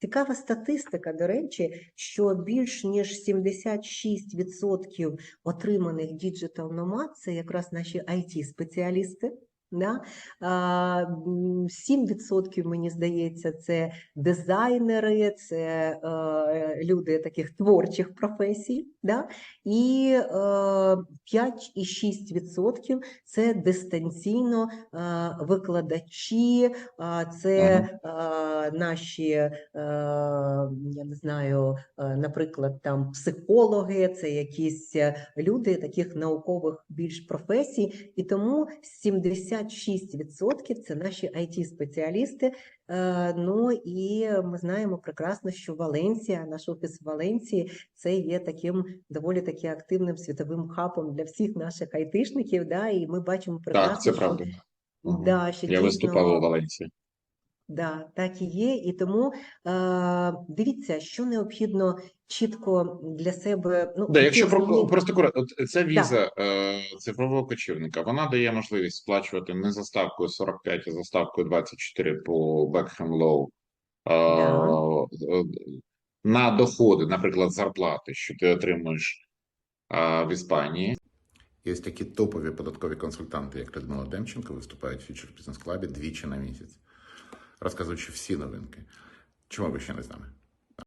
Цікава статистика, до речі, що більш ніж 76% отриманих діджитал номад це якраз наші it спеціалісти Да? 7% мені здається, це дизайнери, це е, люди таких творчих професій, да? і е, 5,6% це дистанційно е, викладачі, це е, наші, е, я не знаю, е, наприклад, там психологи, це якісь е, люди таких наукових більш професій, і тому 76% це наші it спеціалісти Ну і ми знаємо прекрасно, що Валенсія, наш офіс в Валенції, це є таким доволі таки активним світовим хабом для всіх наших айтишників. Да, і ми бачимо прекрасно, Так, це правда. Мгм. Да, що Я дійсно, виступав у Валенції. Да, так і є. І тому е, дивіться, що необхідно чітко для себе. Ну, Да, якщо про просто коротко, от ця віза е, цифрового кочівника, вона дає можливість сплачувати не за ставкою 45, а за ставкою 24 по Beckham Law е, е, на доходи, наприклад, зарплати, що ти отримуєш е, в Іспанії. Ось такі топові податкові консультанти, як Людмила Демченко, виступають в Future Business Club двічі на місяць, розказуючи всі новинки. Чому ви ще не з нами?